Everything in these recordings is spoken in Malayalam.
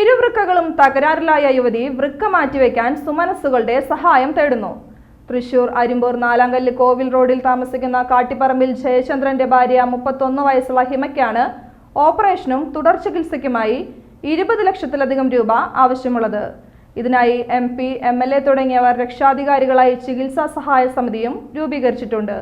ഇരുവൃക്കകളും തകരാറിലായ യുവതി വൃക്ക മാറ്റിവെക്കാൻ സുമനസ്സുകളുടെ സഹായം തേടുന്നു. തൃശൂർ അരിമ്പൂർ നാലാങ്കല്ല് കോവിൽ റോഡിൽ താമസിക്കുന്ന കാട്ടിപ്പറമ്പിൽ ജയചന്ദ്രന്റെ ഭാര്യ മുപ്പത്തൊന്ന് വയസ്സുള്ള ഹിമയ്ക്കാണ് ഓപ്പറേഷനും തുടർ ചികിത്സയ്ക്കുമായി ഇരുപത് ലക്ഷത്തിലധികം രൂപ ആവശ്യമുള്ളത്. ഇതിനായി M P M L A തുടങ്ങിയവർ രക്ഷാധികാരികളായി ചികിത്സാ സഹായ സമിതിയും രൂപീകരിച്ചിട്ടുണ്ട്.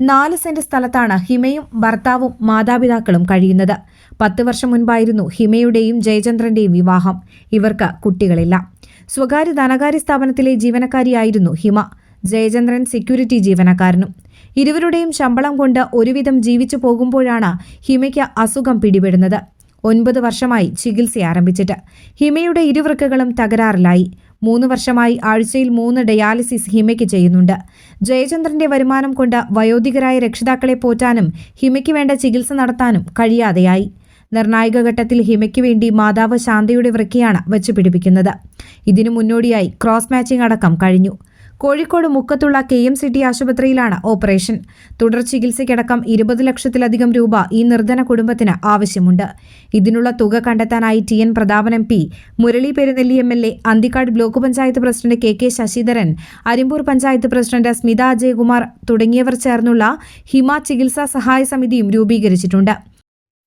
നാല് സെന്റ് സ്ഥലത്താണ് ഹിമയും ഭർത്താവും മാതാപിതാക്കളും കഴിയുന്നത്. പത്ത് വർഷം മുൻപായിരുന്നു ഹിമയുടെയും ജയചന്ദ്രന്റെയും വിവാഹം. ഇവർക്ക് കുട്ടികളില്ല. സ്വകാര്യ ധനകാര്യ സ്ഥാപനത്തിലെ ജീവനക്കാരിയായിരുന്നു ഹിമ. ജയചന്ദ്രൻ സെക്യൂരിറ്റി ജീവനക്കാരനും. ഇരുവരുടെയും ശമ്പളം കൊണ്ട് ഒരുവിധം ജീവിച്ചു പോകുമ്പോഴാണ് ഹിമയ്ക്ക് അസുഖം പിടിപെടുന്നത്. ഒൻപത് വർഷമായി ചികിത്സ ആരംഭിച്ചിട്ട്. ഹിമയുടെ ഇരുവൃക്കകളും തകരാറിലായി. മൂന്ന് വർഷമായി ആഴ്ചയിൽ മൂന്ന് ഡയാലിസിസ് ഹിമയ്ക്ക് ചെയ്യുന്നുണ്ട്. ജയചന്ദ്രന്റെ വരുമാനം കൊണ്ട് വയോധികരായ രക്ഷിതാക്കളെ പോറ്റാനും ഹിമയ്ക്ക് വേണ്ട ചികിത്സ നടത്താനും കഴിയാതെയായി. നിർണായക ഘട്ടത്തിൽ ഹിമയ്ക്ക് വേണ്ടി മാതാവ് ശാന്തയുടെ വൃക്കയാണ് വെച്ചുപിടിപ്പിക്കുന്നത് ഇതിനു മുന്നോടിയായി ക്രോസ് മാച്ചിംഗ് അടക്കം കഴിഞ്ഞു. കോഴിക്കോട് മുക്കത്തുള്ള കെ എം സിറ്റി ആശുപത്രിയിലാണ് ഓപ്പറേഷൻ. തുടർ ചികിത്സയ്ക്കടക്കം ഇരുപത് ലക്ഷത്തിലധികം രൂപ ഈ നിർധന കുടുംബത്തിന് ആവശ്യമുണ്ട്. ഇതിനുള്ള തുക കണ്ടെത്താനായി T N Prathapan M P Murali Perunnelli M L A Anthikkad block panchayat president K K Sasidharan Arimbur panchayat president Smitha Ajayakumar തുടങ്ങിയവർ ചേർന്നുള്ള ഹിമ ചികിത്സാ സഹായ സമിതിയും രൂപീകരിച്ചിട്ടുണ്ട്.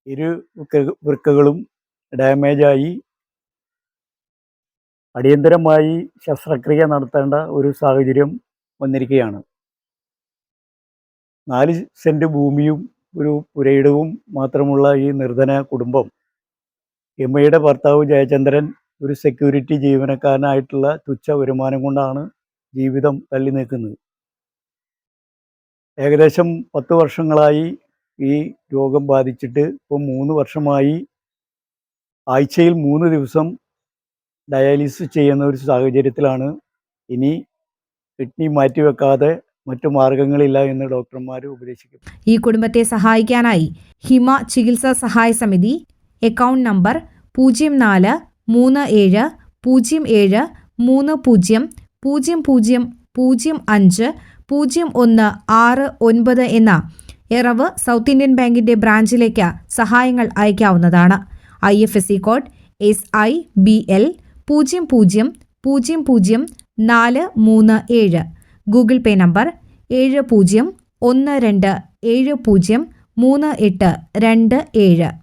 ഇരു വൃക്ക- വൃക്കകളും ഡാമേജായി അടിയന്തരമായി ശസ്ത്രക്രിയ നടത്തേണ്ട ഒരു സാഹചര്യം വന്നിരിക്കുകയാണ്. നാല് സെന്റ് ഭൂമിയും ഒരു പുരയിടവും മാത്രമുള്ള ഈ നിർധന കുടുംബം എമ്മയുടെ ഭർത്താവ് ജയചന്ദ്രൻ ഒരു സെക്യൂരിറ്റി ജീവനക്കാരനായിട്ടുള്ള തുച്ഛ വരുമാനം കൊണ്ടാണ് ജീവിതം തള്ളി നീക്കുന്നത്. ഏകദേശം പത്ത് വർഷങ്ങളായി ഈ രോഗം ബാധിച്ചിട്ട് ഇപ്പം മൂന്ന് വർഷമായി ആഴ്ചയിൽ മൂന്ന് ദിവസം ഡയാലിസിസ് ചെയ്യുന്ന ഒരു സാഹചര്യത്തിലാണ് ഇനി കിഡ്നി മാറ്റിവെക്കാതെ മറ്റു മാർഗങ്ങളില്ല എന്ന് ഡോക്ടർമാർ ഉപദേശിക്കും ഈ കുടുംബത്തെ സഹായിക്കാനായി ഹിമ ചികിത്സാ സഹായ സമിതി അക്കൗണ്ട് നമ്പർ പൂജ്യം നാല് മൂന്ന് ഏഴ് പൂജ്യം ഏഴ് മൂന്ന് പൂജ്യം പൂജ്യം പൂജ്യം പൂജ്യം അഞ്ച് പൂജ്യം ഒന്ന് ആറ് ഒൻപത് എന്ന എറവ് സൗത്ത് ഇന്ത്യൻ ബാങ്കിന്റെ ബ്രാഞ്ചിലേക്ക് സഹായങ്ങൾ അയക്കാവുന്നതാണ്. I F S C code S I B L പൂജ്യം പൂജ്യം പൂജ്യം പൂജ്യം നാല് മൂന്ന് ഏഴ്. ഗൂഗിൾ പേ നമ്പർ ഏഴ് പൂജ്യം ഒന്ന് രണ്ട് ഏഴ് പൂജ്യം മൂന്ന് എട്ട് രണ്ട് ഏഴ്.